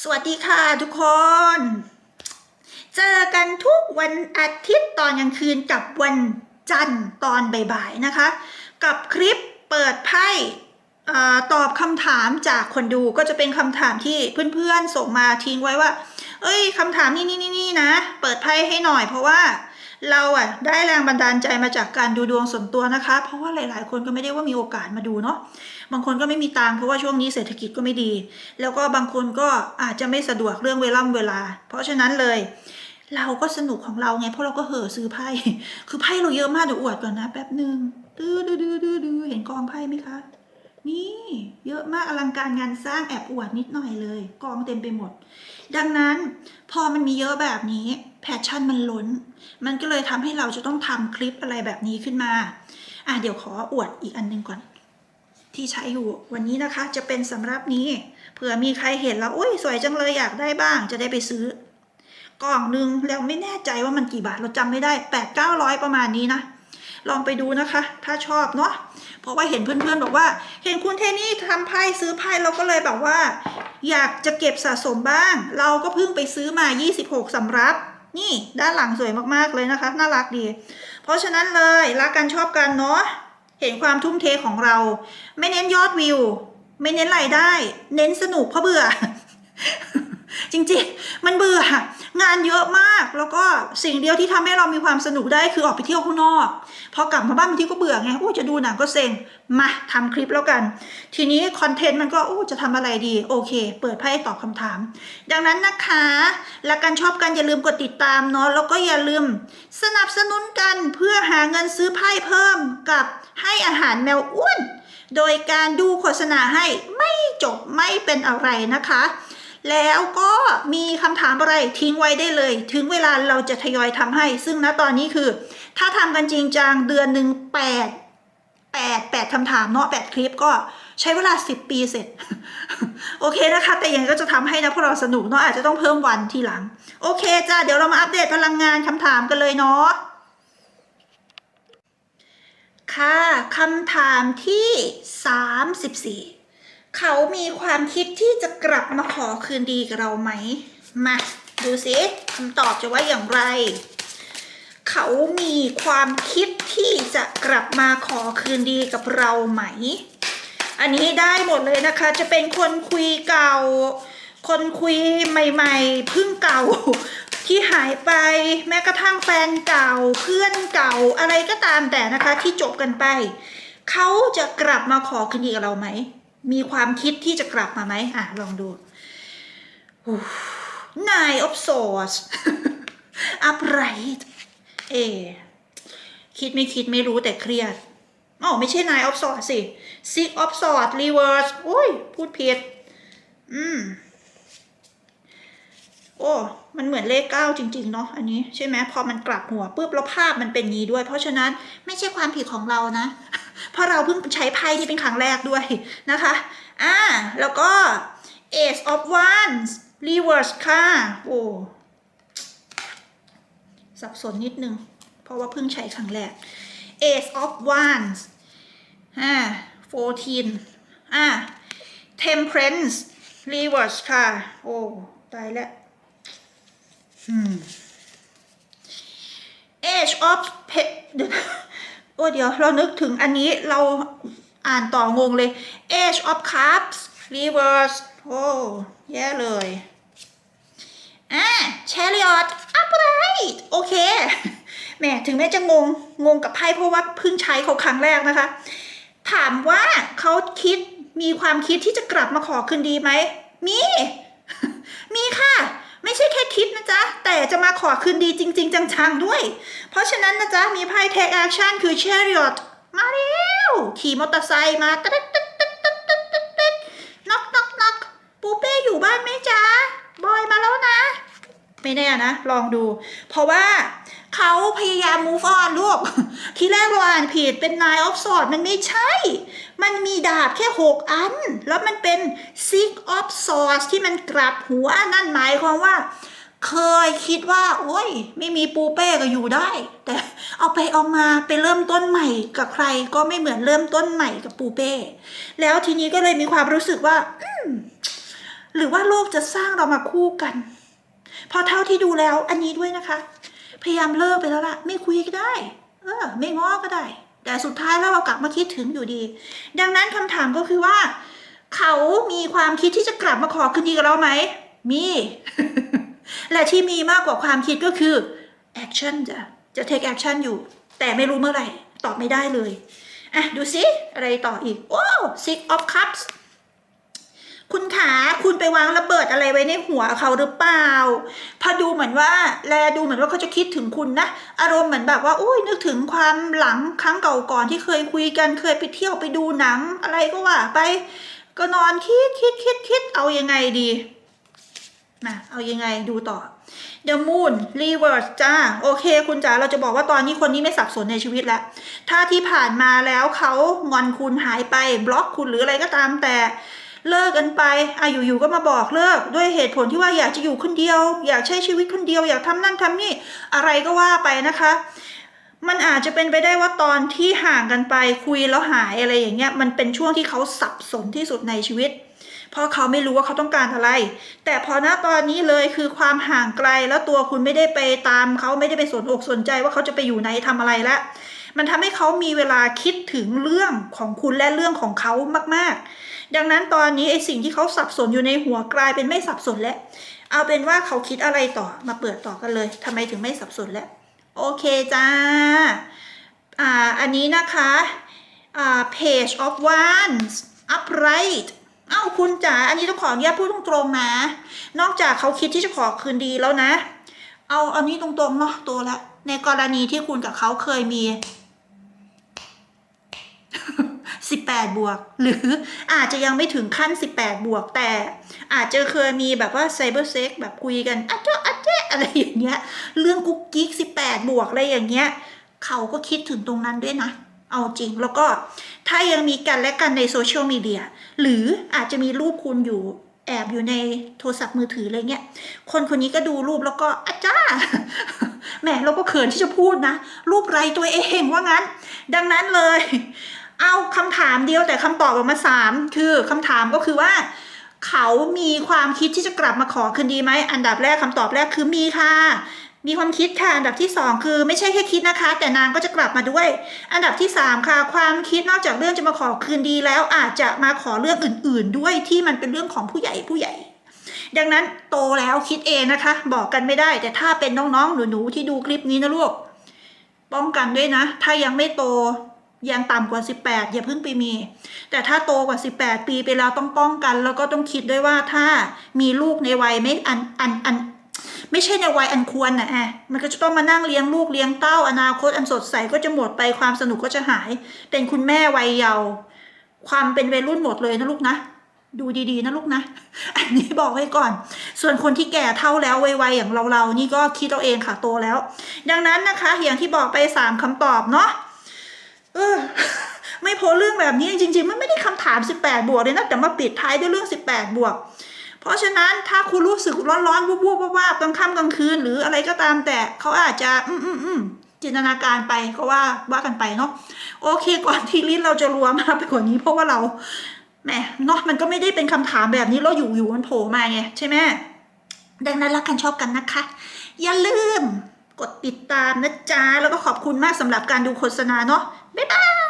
สวัสดีค่ะทุกคน เจอกันทุกวันอาทิตย์ตอนกลางคืนกับวันจันทร์ตอนบ่ายๆนะคะ กับคลิปเปิดไพ่ตอบคำถามจากคนดูก็จะเป็นคำถามที่เพื่อนๆส่งมาทิ้งไว้ว่า เอ้ยคำถามนี่นี่นี่นี่นะเปิดไพ่ให้หน่อยเพราะว่า เราอะได้แรงบันดาลใจมาจากการดูดวงส่วนตัวนะคะ เพราะว่าหลาย ๆ คนก็ไม่ได้ว่ามีโอกาสมาดูเนาะบางคนก็ไม่มีตังค์เพราะว่าช่วงนี้เศรษฐกิจก็ไม่ดี แล้วก็บางคนก็อาจจะไม่สะดวกเรื่องเวล่ำเวลา เพราะฉะนั้นเลย เราก็สนุกของเราไงเพราะเราก็เห่อซื้อไพ่คือไพ่เราเยอะมากเดี๋ยวอวดก่อนนะแป๊บหนึ่งดื้อดื้อดื้อดื้อดื้อเห็นกองไพ่ไหมคะนี่เยอะมากอลังการงานสร้างแอบอวดนิดหน่อยเลย กองเต็มไปหมด ดังนั้นพอมันมีเยอะแบบนี้แพชชั่นมันล้น มันก็เลยทำให้เราจะต้องทำคลิปอะไรแบบนี้ขึ้นมา อะเดี๋ยวขออวดอีกอันหนึงก่อน ที่ใช้อยู่วันนี้นะคะ จะเป็นสำหรับนี้เผื่อมีใครเห็นแล้วอุ้ยสวยจังเลยอยากได้บ้าง จะได้ไปซื้อกล่องนึงแล้วไม่แน่ใจว่ามันกี่บาทเราจำไม่ได้แปดเก้าร้อยประมาณนี้นะลองไปดูนะคะ ถ้าชอบเนาะเพราะว่าเห็นเพื่อนๆบอกว่า เห็นคุณเทนี่ทำไพ่ซื้อไพ่เราก็เลยแบบว่า อยากจะเก็บสะสมบ้าง เราก็เพิ่งไปซื้อมา 26สำรับ นี่ด้านหลังสวยมากๆเลยนะคะ น่ารักดี เพราะฉะนั้นเลยรักกันชอบกันเนาะเห็นความทุ่มเทของเรา ไม่เน้นยอดวิว ไม่เน้นรายได้ เน้นสนุกเพราะเบื่อ จริงๆ มันเบื่องานเยอะมาก แล้วก็สิ่งเดียวที่ทำให้เรามีความสนุกได้คือออกไปเที่ยวข้างนอก พอกลับมาบ้านบางทีก็เบื่อไงโอ้จะดูหนังก็เซ็งมาทำคลิปแล้วกัน ทีนี้คอนเทนต์มันก็โอ้จะทำอะไรดีโอเค เปิดไพ่ตอบคำถาม ดังนั้นนะคะและกันชอบกันอย่าลืมกดติดตามเนาะแล้วก็อย่าลืมสนับสนุนกันเพื่อหาเงินซื้อไพ่เพิ่มกับให้อาหารแมวอ้วน โดยการดูโฆษณาให้ไม่จบไม่เป็นอะไรนะคะ แล้วก็มีคำถามอะไรทิ้งไว้ได้เลย ถึงเวลาเราจะทยอยทำให้ ซึ่งณตอนนี้คือ ถ้าทำกันจริงจังเดือนหนึ่งแปดแปดแปดคำถามเนาะแปดคลิปก็ใช้เวลาสิบปีเสร็จ โอเคนะคะ แต่ยังก็จะทำให้นะพราะเราสนุกเนาะอาจจะต้องเพิ่มวันทีหลัง โอเคจ้าเดี๋ยวเรามาอัปเดตพลังงานคำถามกันเลยเนาะค่ะคำถามที่ 34 เขามีความคิดที่จะกลับมาขอคืนดีกับเราไหม มาดูสิคำตอบจะว่าอย่างไร เขามีความคิดที่จะกลับมาขอคืนดีกับเราไหม อันนี้ได้หมดเลยนะคะ จะเป็นคนคุยเก่า คนคุยใหม่ๆเพึ่งเก่า ที่หายไปแม้กระทั่งแฟนเก่าเพื่อนเก่าอะไรก็ตามแต่นะคะที่จบกันไป เขาจะกลับมาขอคืนดีกับเราไหม มีความคิดที่จะกลับมาไหมอะ ลองดู Nine of Swords upright เอ คิดไม่คิดไม่รู้แต่เครียดอ๋อไม่ใช่ Nine of Swords สิ Six of Swords reverse โอ้ย พูดผิด อืม โอ้ มันเหมือนเลขเก้าจริง ๆ เนาะอันนี้ ใช่ไหม พอมันกลับหัวปุ๊บแล้วภาพมันเป็นงี้ด้วย เพราะฉะนั้นไม่ใช่ความผิดของเรานะ เพราะเราเพิ่งใช้ไพ่ที่เป็นครั้งแรกด้วยนะคะอ่าแล้วก็ Ace of Wands Reverse ค่ะโอ้สับสนนิดนึง เพราะว่าเพิ่งใช้ครั้งแรก Ace of Wands อ่า14อ่า Temperance Reverse ค่ะ โอ้ตายแล้วอืม Age of Pe เดี๋ยวนะโอ้เดี๋ยวเรานึกถึงอันนี้เราอ่านต่องงเลย Age of Cups Reverse โอ้แย่เลยอ่า Chariot Upright โอเคแหมถึงแม้จะงงงงกับไพ่เพราะว่าเพิ่งใช้เขาครั้งแรกนะคะ ถามว่าเขาคิดมีความคิดที่จะกลับมาขอคืนดีไหมมี มีค่ะ ไม่ใช่แค่คิดนะจ๊ะ แต่จะมาขอคืนดีจริง ๆ จังๆด้วย เพราะฉะนั้นนะจ๊ะ มีไพ่ take action คือ chariot มาเร็ว ขี่มอเตอร์ไซค์มาตึ๊ดตึ๊ดตึ๊ดตึ๊ดตึ๊ดตึ๊ดตึ๊ดน็อกน็อกน็อกปูเป้อยู่บ้านไหมจ๊ะ บอยมาแล้วนะ ไม่แน่นะ ลองดู เพราะว่า เขาพยายาม move on ลูก ทีแรกเราอ่านผิดเป็น nine of swords มันไม่ใช่ มันมีดาบแค่ 6 อัน แล้วมันเป็น six of swords ที่มันกลับหัวนั่นหมายความว่า เคยคิดว่าโอ้ย ไม่มีปูเป้ก็อยู่ได้ แต่เอาไปเอามาไปเริ่มต้นใหม่กับใครก็ไม่เหมือนเริ่มต้นใหม่กับปูเป้ แล้วทีนี้ก็เลยมีความรู้สึกว่าหรือว่าโลกจะสร้างเรามาคู่กัน พอเท่าที่ดูแล้วอันนี้ด้วยนะคะ พยายามเลิกไปแล้วล่ะไม่คุยก็ได้ เออ ไม่ง้อก็ได้ แต่สุดท้ายแล้วเรากลับมาคิดถึงอยู่ดี ดังนั้นคำถามก็คือว่า เขามีความคิดที่จะกลับมาขอคืนดีกับเราไหมมี และที่มีมากกว่าความคิดก็คือ action จะจะ take action อยู่ แต่ไม่รู้เมื่อไหร่ ตอบไม่ได้เลย อะ ดูสิ อะไรต่ออีก โอ้ six of cups คุณขาคุณ ไปวางระเบิดอะไรไว้ในหัวเขาหรือเปล่า พอดูเหมือนว่า แลดูเหมือนว่าเขาจะคิดถึงคุณนะ อารมณ์เหมือนแบบว่าอุ้ยนึกถึงความหลังครั้งเก่าก่อนที่เคยคุยกันเคยไปเที่ยวไปดูหนังอะไรก็ว่าไป ก็นอนคิดคิดคิดคิดเอายังไงดีนะเอายังไงดูต่อ The Moon Reverse จ้า โอเค คุณจ๋าเราจะบอกว่าตอนนี้คนนี้ไม่สับสนในชีวิตแล้ว ถ้าที่ผ่านมาแล้วเขางอนคุณหายไปบล็อกคุณหรืออะไรก็ตามแต่ เลิกกันไปอะอยู่ๆก็มาบอกเลิก ด้วยเหตุผลที่ว่าอยากจะอยู่คนเดียว อยากใช้ชีวิตคนเดียว อยากทำนั่นทำนี่อะไรก็ว่าไปนะคะ มันอาจจะเป็นไปได้ว่าตอนที่ห่างกันไปคุยแล้วหายอะไรอย่างเงี้ยมันเป็นช่วงที่เขาสับสนที่สุดในชีวิตเพราะเขาไม่รู้ว่าเขาต้องการอะไร แต่พอณตอนนี้เลยคือความห่างไกลแล้วตัวคุณไม่ได้ไปตามเขาไม่ได้ไปสนอกสนใจว่าเขาจะไปอยู่ไหนทำอะไรและ มันทำให้เขามีเวลาคิดถึงเรื่องของคุณและเรื่องของเขามากๆ ดังนั้นตอนนี้ไอสิ่งที่เขาสับสนอยู่ในหัวกลายเป็นไม่สับสนแล้ว เอาเป็นว่าเขาคิดอะไรต่อมาเปิดต่อกันเลยทำไมถึงไม่สับสนแล้ว โอเคจ้า อ่า อันนี้นะคะ อ่า page of wands upright เอ้าคุณจ๋า อันนี้ต้องขออนุญาตพูดตรงๆนะ นอกจากเขาคิดที่จะขอคืนดีแล้วนะ เอาอันนี้ตรงๆเนาะตัวละ ในกรณีที่คุณกับเขาเคยมี 18 บวก หรืออาจจะยังไม่ถึงขั้น 18 บวก แต่อาจจะเคยมีแบบว่าไซเบอร์เซ็กแบบคุยกันอะเจ้าอะเจ๊ะอะไรอย่างเงี้ย เรื่องกุ๊กกิ๊ก 18 บวกอะไรอย่างเงี้ย เขาก็คิดถึงตรงนั้นด้วยนะ เอาจริงแล้วก็ถ้ายังมีกันและกันในโซเชียลมีเดียหรืออาจจะมีรูปคุณอยู่แอบอยู่ในโทรศัพท์มือถืออะไรเงี้ย คนคนนี้ก็ดูรูปแล้วก็อาจ้าแหมเราก็เขินที่จะพูดนะ รูปไรตัวเองว่างั้น ดังนั้นเลย เอาคำถามเดียวแต่คำตอบออกมาสามคือคำถามก็คือว่า เขามีความคิดที่จะกลับมาขอคืนดีไหมอันดับแรกคำตอบแรกคือมีค่ะมีความคิดค่ะ อันดับที่สองคือไม่ใช่แค่คิดนะคะ แต่นางก็จะกลับมาด้วย อันดับที่สามค่ะ ความคิดนอกจากเรื่องจะมาขอคืนดีแล้วอาจจะมาขอเรื่องอื่น ๆ ด้วยที่มันเป็นเรื่องของผู้ใหญ่ผู้ใหญ่ ดังนั้นโตแล้วคิดเองนะคะ บอกกันไม่ได้ แต่ถ้าเป็นน้องๆหนูๆที่ดูคลิปนี้นะลูกป้องกันด้วยนะ ถ้ายังไม่โต ยังต่ำกว่า 18 อย่าเพิ่งไปมี แต่ถ้าโตกว่า 18 ปีไปแล้วต้องป้องกัน แล้วก็ต้องคิดด้วยว่าถ้ามีลูกในวัยไม่อันอันอันไม่ใช่ในวัยอันควรนะแอะมันก็จะต้องมานั่งเลี้ยงลูกเลี้ยงเต้าอนาคตอันสดใสก็จะหมดไปความสนุกก็จะหาย เป็นคุณแม่วัยเยาว์ความเป็นวัยรุ่นหมดเลยนะลูกนะดูดีๆนะลูกนะ อันนี้บอกไว้ก่อน ส่วนคนที่แก่เท่าแล้ววัยๆอย่างเราๆ นี่ก็คิดเอาเองค่ะโตแล้ว ดังนั้นนะคะ อย่างที่บอกไปสามคำตอบเนาะ เออ ไม่โพสเรื่องแบบนี้จริง ๆ มันไม่ได้คำถาม 18 บวกเลยนะ แต่มาปิดท้ายด้วยเรื่อง 18 บวก เพราะฉะนั้นถ้าคุณรู้สึกร้อนๆวูบๆว่าๆกลางค่ำกลางคืน หรืออะไรก็ตามแต่เขาอาจจะ อืมอืมอืมจินตนาการไปก็ว่าว่ากันไปเนาะโอเค ก่อนที่ลิ้นเราจะรัวมากไปกว่านี้ เพราะว่าเราแหมเนาะมันก็ไม่ได้เป็นคำถามแบบนี้แล้วอยู่ๆมันโผล่มาไงใช่ไหมดังนั้นรักกันชอบกันนะคะ อย่าลืมกดติดตามนะจ๊ะแล้วก็ขอบคุณมากสำหรับการดูโฆษณาเนาะ 拜拜。